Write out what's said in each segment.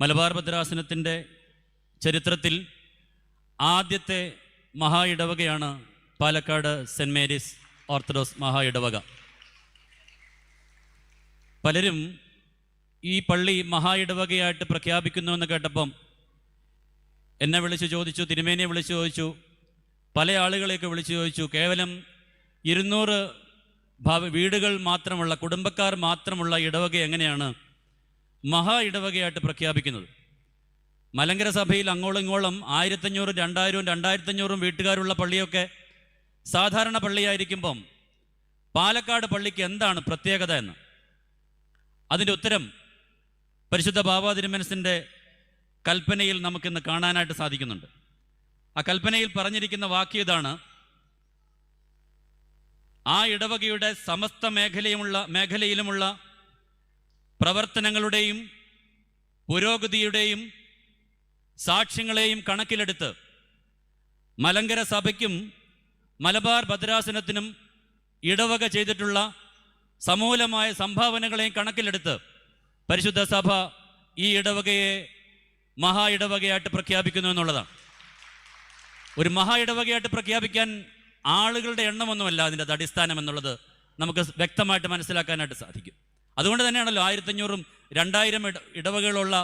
മലബാർ ഭദ്രാസനത്തിന്റെ ചരിത്രത്തിൽ ആദ്യത്തെ മഹാ ഇടവകയാണ് പാലക്കാട് സെന്റ് മേരീസ് ഓർത്തഡോക്സ് മഹാ ഇടവക. പലരും ഈ പള്ളി മഹാ ഇടവകയായിട്ട് പ്രഖ്യാപിക്കുന്നുവെന്ന് കേട്ടപ്പം എന്നെ വിളിച്ച് ചോദിച്ചു തിരുമേനിയെ വിളിച്ചു ചോദിച്ചു പല ആളുകളെയൊക്കെ വിളിച്ചു ചോദിച്ചു. കേവലം ഇരുന്നൂറ് ഭാവ വീടുകൾ മാത്രമുള്ള കുടുംബക്കാർ മാത്രമുള്ള ഇടവക എങ്ങനെയാണ്? മഹാ ഇടവകയായിട്ട് പ്രഖ്യാപിക്കുന്നത്. മലങ്കര സഭയിൽ അങ്ങോളം ഇങ്ങോളം ആയിരത്തഞ്ഞൂറും രണ്ടായിരവും രണ്ടായിരത്തഞ്ഞൂറും വീട്ടുകാരുള്ള പള്ളിയൊക്കെ സാധാരണ പള്ളിയായിരിക്കുമ്പം പാലക്കാട് പള്ളിക്ക് എന്താണ് പ്രത്യേകത എന്ന്? അതിന്റെ ഉത്തരം പരിശുദ്ധ ബാബാ തിരുമനസിന്റെ കൽപ്പനയിൽ നമുക്കിന്ന് കാണാനായിട്ട് സാധിക്കുന്നുണ്ട്. ആ കൽപ്പനയിൽ പറഞ്ഞിരിക്കുന്ന വാക്ക് ഇതാണ് ആ ഇടവകയുടെ സമസ്ത മേഖലയുമുള്ള മേഖലയിലുമുള്ള പ്രവർത്തനങ്ങളുടെയും പുരോഗതിയുടെയും സാക്ഷ്യങ്ങളെയും കണക്കിലെടുത്ത് മലങ്കര സഭയ്ക്കും മലബാർ ഭദ്രാസനത്തിനും ഇടവക ചെയ്തിട്ടുള്ള സമൂലമായ സംഭാവനകളെയും കണക്കിലെടുത്ത് പരിശുദ്ധ സഭ ഈ ഇടവകയെ മഹാ ഇടവകയായിട്ട് പ്രഖ്യാപിക്കുന്നു എന്നുള്ളതാണ്. ഒരു മഹാ ഇടവകയായിട്ട് പ്രഖ്യാപിക്കാൻ ആളുകളുടെ എണ്ണമൊന്നുമല്ല അതിന്റെ അത് അടിസ്ഥാനം എന്നുള്ളത് നമുക്ക് വ്യക്തമായിട്ട് മനസ്സിലാക്കാനായിട്ട് സാധിക്കും. അതുകൊണ്ട് തന്നെയാണല്ലോ ആയിരത്തഞ്ഞൂറും രണ്ടായിരം ഇട ഇടവകളുള്ള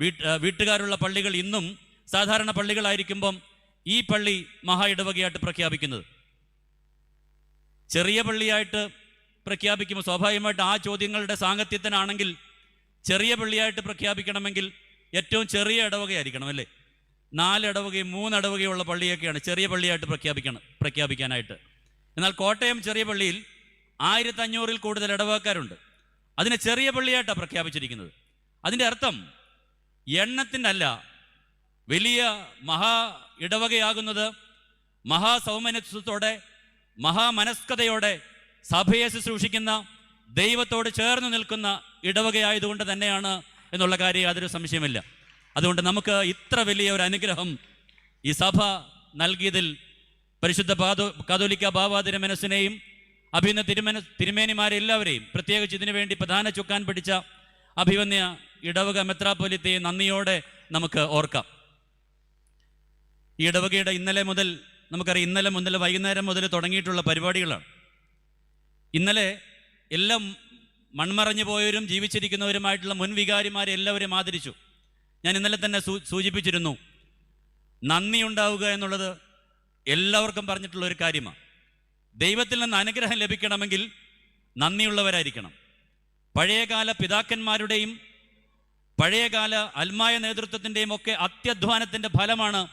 വീട്ട് വീട്ടുകാരുള്ള പള്ളികൾ ഇന്നും സാധാരണ പള്ളികളായിരിക്കുമ്പം ഈ പള്ളി മഹാ ഇടവകയായിട്ട് പ്രഖ്യാപിക്കുന്നത്. ചെറിയ പള്ളിയായിട്ട് പ്രഖ്യാപിക്കുമ്പോൾ സ്വാഭാവികമായിട്ട് ആ ചോദ്യങ്ങളുടെ സാങ്കത്യത്തിനാണെങ്കിൽ ചെറിയ പള്ളിയായിട്ട് പ്രഖ്യാപിക്കണമെങ്കിൽ ഏറ്റവും ചെറിയ ഇടവകയായിരിക്കണം അല്ലേ? നാല് ഇടവകയും മൂന്ന് ഇടവകയുള്ള പള്ളിയൊക്കെയാണ് ചെറിയ പള്ളിയായിട്ട് പ്രഖ്യാപിക്കണം പ്രഖ്യാപിക്കാനായിട്ട്. എന്നാൽ കോട്ടയം ചെറിയ പള്ളിയിൽ ആയിരത്തി അഞ്ഞൂറിൽ കൂടുതൽ ഇടവകക്കാരുണ്ട്. അതിനെ ചെറിയ പള്ളിയായിട്ടാണ് പ്രഖ്യാപിച്ചിരിക്കുന്നത്. അതിന്റെ അർത്ഥം എണ്ണത്തിന്റെ അല്ല വലിയ മഹാ ഇടവകയാകുന്നത് മഹാസൗമനത്വത്തോടെ മഹാമനസ്കതയോടെ സഭയെ ശുശ്രൂഷിക്കുന്ന ദൈവത്തോട് ചേർന്ന് നിൽക്കുന്ന ഇടവകയായതുകൊണ്ട് തന്നെയാണ് എന്നുള്ള കാര്യം യാതൊരു സംശയമില്ല അതുകൊണ്ട് നമുക്ക് ഇത്ര വലിയ ഒരു അനുഗ്രഹം ഈ സഭ നൽകിയതിൽ പരിശുദ്ധ പാതോ കാതോലിക്ക ഭാവാതിര തിരുമനസിനെയും അഭിന്ന തിരുമേന തിരുമേനിമാരെല്ലാവരെയും പ്രത്യേകിച്ച് ഇതിനു വേണ്ടി പ്രധാന ചുക്കാൻ പിടിച്ച അഭിവന്യ ഇടവക മെത്രാപ്പൊലിത്തെയും നന്ദിയോടെ നമുക്ക് ഓർക്കാം. ഈ ഇടവകയുടെ ഇന്നലെ മുതൽ നമുക്കറിയാം ഇന്നലെ മുതൽ വൈകുന്നേരം മുതൽ തുടങ്ങിയിട്ടുള്ള പരിപാടികളാണ്. ഇന്നലെ എല്ലാം മൺമറഞ്ഞു പോയവരും ജീവിച്ചിരിക്കുന്നവരുമായിട്ടുള്ള മുൻവികാരിമാരെ എല്ലാവരും ആദരിച്ചു. ഞാൻ ഇന്നലെ തന്നെ സൂചിപ്പിച്ചിരുന്നു നന്ദി ഉണ്ടാവുക എന്നുള്ളത് എല്ലാവർക്കും പറഞ്ഞിട്ടുള്ള ഒരു കാര്യമാണ്. ദൈവത്തിൽ നിന്ന് അനുഗ്രഹം ലഭിക്കണമെങ്കിൽ നന്ദിയുള്ളവരായിരിക്കണം. പഴയകാല പിതാക്കന്മാരുടെയും പഴയകാല അൽമായ നേതൃത്വത്തിന്റെയും ഒക്കെ അത്യധ്വാനത്തിന്റെ ഫലമാണ്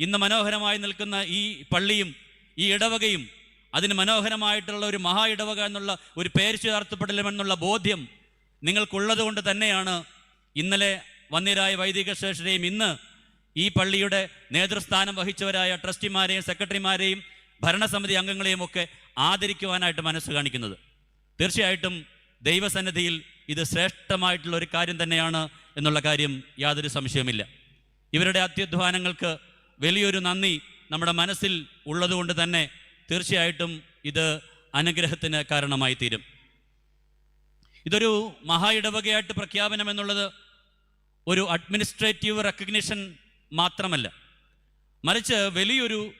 ഇന്ന് മനോഹരമായി നിൽക്കുന്ന ഈ പള്ളിയും ഈ ഇടവകയും. അതിന് മനോഹരമായിട്ടുള്ള ഒരു മഹാ ഇടവക എന്നുള്ള ഒരു പേര് ചേർത്തപ്പെടലുമെന്നുള്ള ബോധ്യം നിങ്ങൾക്കുള്ളത് കൊണ്ട് തന്നെയാണ് ഇന്നലെ വന്നിരായ വൈദിക ശേഷരെയും ഇന്ന് ഈ പള്ളിയുടെ നേതൃസ്ഥാനം വഹിച്ചവരായ ട്രസ്റ്റിമാരെയും സെക്രട്ടറിമാരെയും ഭരണസമിതി അംഗങ്ങളെയും ഒക്കെ ആദരിക്കുവാനായിട്ട് മനസ്സ് കാണിക്കുന്നത്. തീർച്ചയായിട്ടും ദൈവസന്നിധിയിൽ ഇത് ശ്രേഷ്ഠമായിട്ടുള്ള ഒരു കാര്യം തന്നെയാണ് എന്നുള്ള കാര്യം യാതൊരു സംശയമില്ല ഇവരുടെ അത്യധ്വാനങ്ങൾക്ക് വലിയൊരു നന്ദി നമ്മുടെ മനസ്സിൽ ഉള്ളതുകൊണ്ട് തന്നെ തീർച്ചയായിട്ടും ഇത് അനുഗ്രഹത്തിന് കാരണമായി തീരും ഇതൊരു മഹാ ഇടവകയായിട്ട് പ്രഖ്യാപനം എന്നുള്ളത് ഒരു അഡ്മിനിസ്ട്രേറ്റീവ് റെക്കഗ്നിഷൻ മാത്രമല്ല. മറിച്ച് വലിയൊരു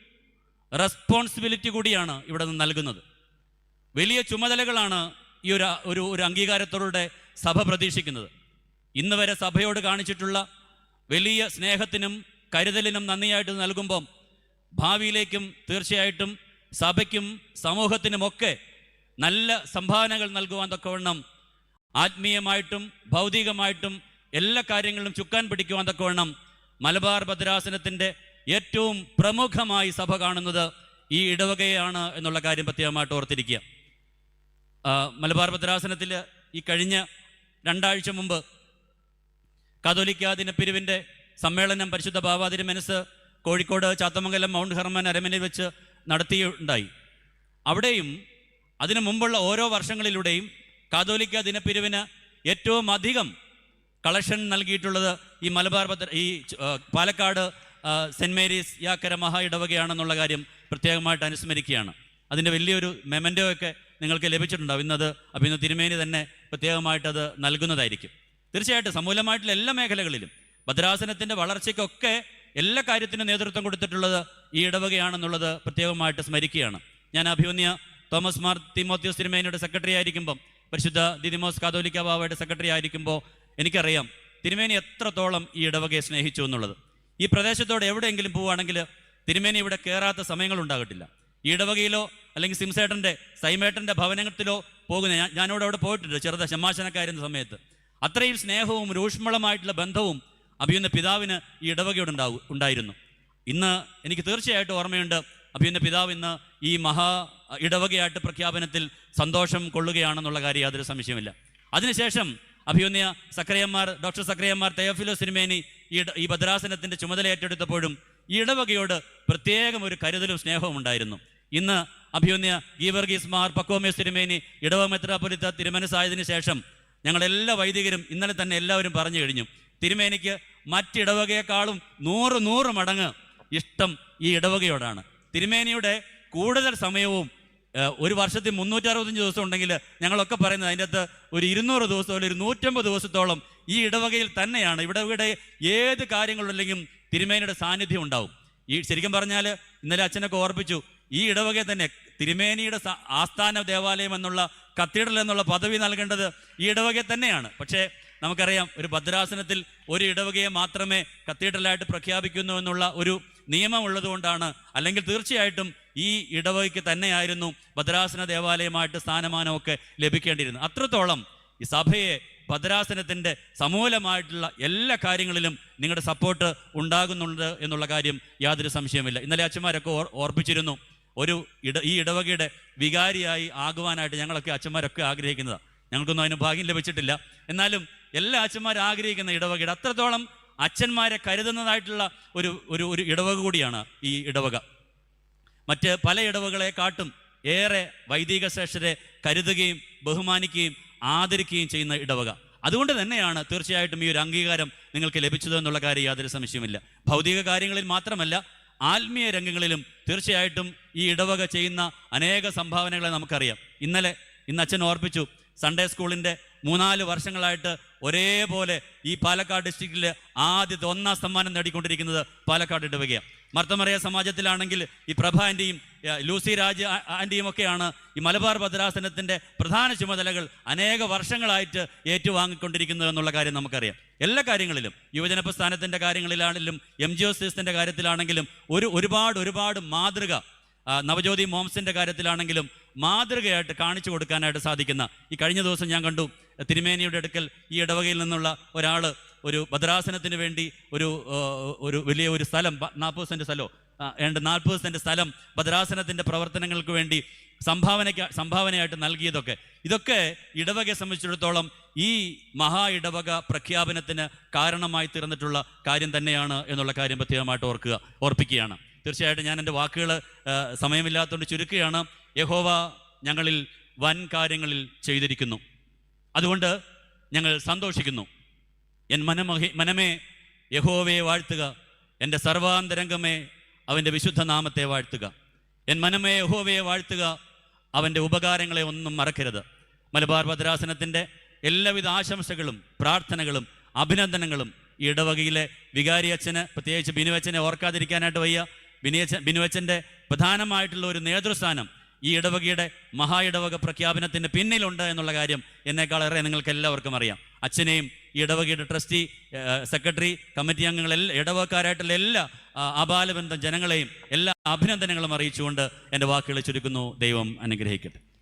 റെസ്പോൺസിബിലിറ്റി കൂടിയാണ് ഇവിടെ നിന്ന് നൽകുന്നത്. വലിയ ചുമതലകളാണ് ഈ ഒരു ഒരു ഒരു അംഗീകാരത്തോടെ സഭ പ്രതീക്ഷിക്കുന്നത്. ഇന്ന് വരെ സഭയോട് കാണിച്ചിട്ടുള്ള വലിയ സ്നേഹത്തിനും കരുതലിനും നന്ദിയായിട്ട് നൽകുമ്പം ഭാവിയിലേക്കും തീർച്ചയായിട്ടും സഭയ്ക്കും സമൂഹത്തിനുമൊക്കെ നല്ല സംഭാവനകൾ നൽകുവാൻ തക്കവണ്ണം ആത്മീയമായിട്ടും ഭൗതികമായിട്ടും എല്ലാ കാര്യങ്ങളിലും ചുക്കാൻ പിടിക്കുവാൻ തക്കവണ്ണം മലബാർ ഭദ്രാസനത്തിന്റെ ഏറ്റവും പ്രമുഖമായി സഭ കാണുന്നത് ഈ ഇടവകയാണ് എന്നുള്ള കാര്യം പ്രത്യേകമായിട്ട് ഓർത്തിരിക്കുക. മലബാർ ഭദ്രാസനത്തിൽ ഈ കഴിഞ്ഞ രണ്ടാഴ്ച മുമ്പ് കാതോലിക്ക ദിനപ്പിരിവിന്റെ സമ്മേളനം പരിശുദ്ധ ഭാവാതിരി മനസ്സ് കോഴിക്കോട് ചാത്തമംഗലം മൗണ്ട് ഹെർമൻ അരമനയിൽ വെച്ച് നടത്തിയുണ്ടായി. അവിടെയും അതിനു മുമ്പുള്ള ഓരോ വർഷങ്ങളിലൂടെയും കാതോലിക്ക ദിനപ്പിരിവിന് ഏറ്റവും അധികം കളക്ഷൻ നൽകിയിട്ടുള്ളത് ഈ മലബാർ ഭദ്ര ഈ പാലക്കാട് ആ, സെന്റ് മേരീസ് യാക്കര മഹാ ഇടവകയാണെന്നുള്ള കാര്യം പ്രത്യേകമായിട്ട് അനുസ്മരിക്കുകയാണ്. അതിന്റെ വലിയൊരു മെമന്റോ ഒക്കെ നിങ്ങൾക്ക് ലഭിച്ചിട്ടുണ്ടാവും. ഇന്നത് ഇന്ന് തിരുമേനി തന്നെ പ്രത്യേകമായിട്ട് അത് നൽകുന്നതായിരിക്കും. തീർച്ചയായിട്ടും സമൂലമായിട്ടുള്ള എല്ലാ മേഖലകളിലും ഭദ്രാസനത്തിന്റെ വളർച്ചയ്ക്കൊക്കെ എല്ലാ കാര്യത്തിനും നേതൃത്വം കൊടുത്തിട്ടുള്ളത് ഈ ഇടവകയാണെന്നുള്ളത് പ്രത്യേകമായിട്ട് സ്മരിക്കുകയാണ്. ഞാൻ അഭിമന്യ തോമസ് മാർ തിമോത്യോസ് തിരുമേനിയുടെ സെക്രട്ടറി ആയിരിക്കുമ്പം പരിശുദ്ധ ദിദിമോസ് കാതോലിക്ക ബാബയുടെ സെക്രട്ടറി ആയിരിക്കുമ്പോൾ എനിക്കറിയാം തിരുമേനി എത്രത്തോളം ഈ ഇടവകയെ സ്നേഹിച്ചു എന്നുള്ളത്. ഈ പ്രദേശത്തോടെ എവിടെയെങ്കിലും പോവുകയാണെങ്കിൽ തിരുമേനി ഇവിടെ കയറാത്ത സമയങ്ങൾ ഉണ്ടാകട്ടില്ല ഇടവകയിലോ അല്ലെങ്കിൽ സിംസേട്ടന്റെ സൈമേട്ടന്റെ ഭവനത്തിലോ പോകുന്ന ഞാൻ ഞാനിവിടെ അവിടെ പോയിട്ടുണ്ട് ചെറുത ശമാശനക്കാരുന്ന സമയത്ത്. അത്രയും സ്നേഹവും രൂഷ്മളമായിട്ടുള്ള ബന്ധവും അഭിയുന്ന പിതാവിന് ഈ ഇടവകയോട് ഉണ്ടാവും ഉണ്ടായിരുന്നു. ഇന്ന് എനിക്ക് തീർച്ചയായിട്ടും ഓർമ്മയുണ്ട് അഭിയുന്ന പിതാവ് ഇന്ന് ഈ മഹാ ഇടവകയായിട്ട് പ്രഖ്യാപനത്തിൽ സന്തോഷം കൊള്ളുകയാണെന്നുള്ള കാര്യം യാതൊരു സംശയമില്ല അതിനുശേഷം അഭിയുന്ന സക്രയന്മാർ ഡോക്ടർ സക്രയന്മാർ തയോഫിലോ സിനിമേനി ഈ ഈ ഭദ്രാസനത്തിന്റെ ചുമതല ഏറ്റെടുത്തപ്പോഴും ഈ ഇടവകയോട് പ്രത്യേകം ഒരു കരുതലും സ്നേഹവും ഉണ്ടായിരുന്നു. ഇന്ന് അഭിയുന്നയ ഗീവർഗീസ് മാർ പക്കോമേ തിരുമേനി ഇടവ മെത്രാപൊലിത്ത തിരുമനസായതിനു ശേഷം ഞങ്ങളെല്ലാ വൈദികരും ഇന്നലെ തന്നെ എല്ലാവരും പറഞ്ഞു കഴിഞ്ഞു. തിരുമേനിക്ക് മറ്റിടവകയെക്കാളും നൂറ് നൂറ് മടങ്ങ് ഇഷ്ടം ഈ ഇടവകയോടാണ്. തിരുമേനിയുടെ കൂടുതൽ സമയവും ഒരു വർഷത്തിൽ മുന്നൂറ്ററുപത്തഞ്ച് ദിവസം ഉണ്ടെങ്കിൽ ഞങ്ങളൊക്കെ പറയുന്നത് അതിന്റെ അകത്ത് ഒരു ഇരുന്നൂറ് ദിവസം അല്ലെങ്കിൽ ഒരു നൂറ്റമ്പത് ദിവസത്തോളം ഈ ഇടവകയിൽ തന്നെയാണ്. ഇവിടെ ഇവിടെ ഏത് കാര്യങ്ങളുണ്ടെങ്കിലും തിരുമേനിയുടെ സാന്നിധ്യം ഉണ്ടാവും. ഈ ശരിക്കും പറഞ്ഞാൽ ഇന്നലെ അച്ഛനൊക്കെ ഓർപ്പിച്ചു ഈ ഇടവകയെ തന്നെ തിരുമേനിയുടെ ആസ്ഥാന ദേവാലയം എന്നുള്ള കത്തീഡ്രൽ എന്നുള്ള പദവി നൽകേണ്ടത് ഈ ഇടവകയെ തന്നെയാണ്. പക്ഷേ നമുക്കറിയാം ഒരു ഭദ്രാസനത്തിൽ ഒരു ഇടവകയെ മാത്രമേ കത്തീഡ്രലായിട്ട് പ്രഖ്യാപിക്കുന്നു എന്നുള്ള ഒരു നിയമം ഉള്ളതുകൊണ്ടാണ് അല്ലെങ്കിൽ തീർച്ചയായിട്ടും ഈ ഇടവകയ്ക്ക് തന്നെയായിരുന്നു ഭദ്രാസന ദേവാലയമായിട്ട് സ്ഥാനമാനമൊക്കെ ലഭിക്കേണ്ടിയിരുന്നത്. അത്രത്തോളം ഈ സഭയെ ഭദ്രാസനത്തിന്റെ സമൂലമായിട്ടുള്ള എല്ലാ കാര്യങ്ങളിലും നിങ്ങളുടെ സപ്പോർട്ട് ഉണ്ടാകുന്നുണ്ട് എന്നുള്ള കാര്യം യാതൊരു സംശയമില്ല ഇന്നലെ അച്ഛന്മാരൊക്കെ ഓർ- ഓർപ്പിച്ചിരുന്നു. ഒരു ഇട ഈ ഇടവകയുടെ വികാരിയായി ആകുവാനായിട്ട് ഞങ്ങളൊക്കെ അച്ഛന്മാരൊക്കെ ആഗ്രഹിക്കുന്നതാണ് ഞങ്ങൾക്കൊന്നും അതിന് ഭാഗ്യം ലഭിച്ചിട്ടില്ല. എന്നാലും എല്ലാ അച്ഛന്മാരും ആഗ്രഹിക്കുന്ന ഇടവകയുടെ അത്രത്തോളം അച്ഛന്മാരെ കരുതുന്നതായിട്ടുള്ള ഒരു ഒരു ഒരു ഇടവക കൂടിയാണ് ഈ ഇടവക. മറ്റ് പല ഇടവകളെ കാട്ടും ഏറെ വൈദിക ശ്രേഷ്ഠരെ കരുതുകയും ബഹുമാനിക്കുകയും ആദരിക്കുകയും ചെയ്യുന്ന ഇടവക. അതുകൊണ്ട് തന്നെയാണ് തീർച്ചയായിട്ടും ഈ ഒരു അംഗീകാരം നിങ്ങൾക്ക് ലഭിച്ചത് എന്നുള്ള കാര്യം യാതൊരു സംശയമില്ല ഭൗതിക കാര്യങ്ങളിൽ മാത്രമല്ല ആത്മീയ രംഗങ്ങളിലും തീർച്ചയായിട്ടും ഈ ഇടവക ചെയ്യുന്ന അനേക സംഭാവനകളെ നമുക്കറിയാം. ഇന്നലെ ഇന്ന് അച്ഛൻ ഓർപ്പിച്ചു സൺഡേ സ്കൂളിന്റെ മൂന്നാൽ വർഷങ്ങളായിട്ട് ഒരേപോലെ ഈ പാലക്കാട് ഡിസ്ട്രിക്റ്റിൽ ആദ്യത്തെ ഒന്നാം സമ്മാനം നേടിക്കൊണ്ടിരിക്കുന്നത് പാലക്കാട് ഇടവകയാണ്. മർത്തമറിയ സമാജത്തിലാണെങ്കിൽ ഈ പ്രഭ ആന്റിയും ലൂസി രാജ് ആന്റെയും ഒക്കെയാണ് ഈ മലബാർ ഭദ്രാസനത്തിന്റെ പ്രധാന ചുമതലകൾ അനേക വർഷങ്ങളായിട്ട് ഏറ്റുവാങ്ങിക്കൊണ്ടിരിക്കുന്നത് എന്നുള്ള കാര്യം നമുക്കറിയാം. എല്ലാ കാര്യങ്ങളിലും യുവജന പ്രസ്ഥാനത്തിന്റെ കാര്യങ്ങളിലാണെങ്കിലും എം ജി ഒ സിസ്റ്റിന്റെ കാര്യത്തിലാണെങ്കിലും ഒരു ഒരുപാട് ഒരുപാട് മാതൃക നവജ്യോതി മോംസിന്റെ കാര്യത്തിലാണെങ്കിലും മാതൃകയായിട്ട് കാണിച്ചു കൊടുക്കാനായിട്ട് സാധിക്കുന്ന ഈ കഴിഞ്ഞ ദിവസം ഞാൻ കണ്ടു തിരുമേനിയുടെ അടുക്കൽ ഈ ഇടവകയിൽ നിന്നുള്ള ഒരാൾ ഒരു ഭദ്രാസനത്തിന് വേണ്ടി ഒരു ഒരു വലിയ ഒരു സ്ഥലം നാൽപ്പത് സെന്റ് സ്ഥലമോ ഏണ്ട് നാൽപ്പത് സെന്റ് സ്ഥലം ഭദ്രാസനത്തിന്റെ പ്രവർത്തനങ്ങൾക്ക് വേണ്ടി സംഭാവനയ്ക്ക് സംഭാവനയായിട്ട് നൽകിയതൊക്കെ. ഇതൊക്കെ ഇടവകയെ സംബന്ധിച്ചിടത്തോളം ഈ മഹാ ഇടവക പ്രഖ്യാപനത്തിന് കാരണമായി തീർന്നിട്ടുള്ള കാര്യം തന്നെയാണ് എന്നുള്ള കാര്യം പ്രത്യേകമായിട്ട് ഓർക്കുക ഓർപ്പിക്കുകയാണ്. തീർച്ചയായിട്ടും ഞാൻ എന്റെ വാക്കുകൾ സമയമില്ലാത്തതുകൊണ്ട് ചുരുക്കുകയാണ്. യഹോവ ഞങ്ങളിൽ വൻ കാര്യങ്ങളിൽ ചെയ്തിരിക്കുന്നു. അതുകൊണ്ട് ഞങ്ങൾ സന്തോഷിക്കുന്നു. എൻ മനമഹി മനമേ യഹോവയെ വാഴ്ത്തുക. എന്റെ സർവാന്തരംഗമേ അവന്റെ വിശുദ്ധ നാമത്തെ വാഴ്ത്തുക. എൻ മനമേ യഹോവയെ വാഴ്ത്തുക. അവന്റെ ഉപകാരങ്ങളെ ഒന്നും മറക്കരുത്. മലബാർ ഭദ്രാസനത്തിന്റെ എല്ലാവിധ ആശംസകളും പ്രാർത്ഥനകളും അഭിനന്ദനങ്ങളും ഈ ഇടവകയിലെ വികാരി അച്ഛന് പ്രത്യേകിച്ച് ബിനുവച്ചനെ ഓർക്കാതിരിക്കാനായിട്ട് വയ്യ. ബിനിയച്ചൻ ബിനുവച്ചന്റെ പ്രധാനമായിട്ടുള്ള ഒരു നേതൃസ്ഥാനം ഈ ഇടവകയുടെ മഹാ ഇടവക പ്രഖ്യാപനത്തിന് പിന്നിലുണ്ട് എന്നുള്ള കാര്യം എന്നേക്കാളേറെ നിങ്ങൾക്ക് എല്ലാവർക്കും അറിയാം. അച്ഛനെയും ഇടവകയുടെ ട്രസ്റ്റി സെക്രട്ടറി കമ്മിറ്റി അംഗങ്ങളെല്ലാം ഇടവക്കാരായിട്ടുള്ള എല്ലാ ആ, ആബാലബന്ധം ജനങ്ങളെയും എല്ലാ അഭിനന്ദനങ്ങളും അറിയിച്ചുകൊണ്ട് എന്റെ വാക്കുകൾ ചുരുക്കുന്നു. ദൈവം അനുഗ്രഹിക്കട്ടെ.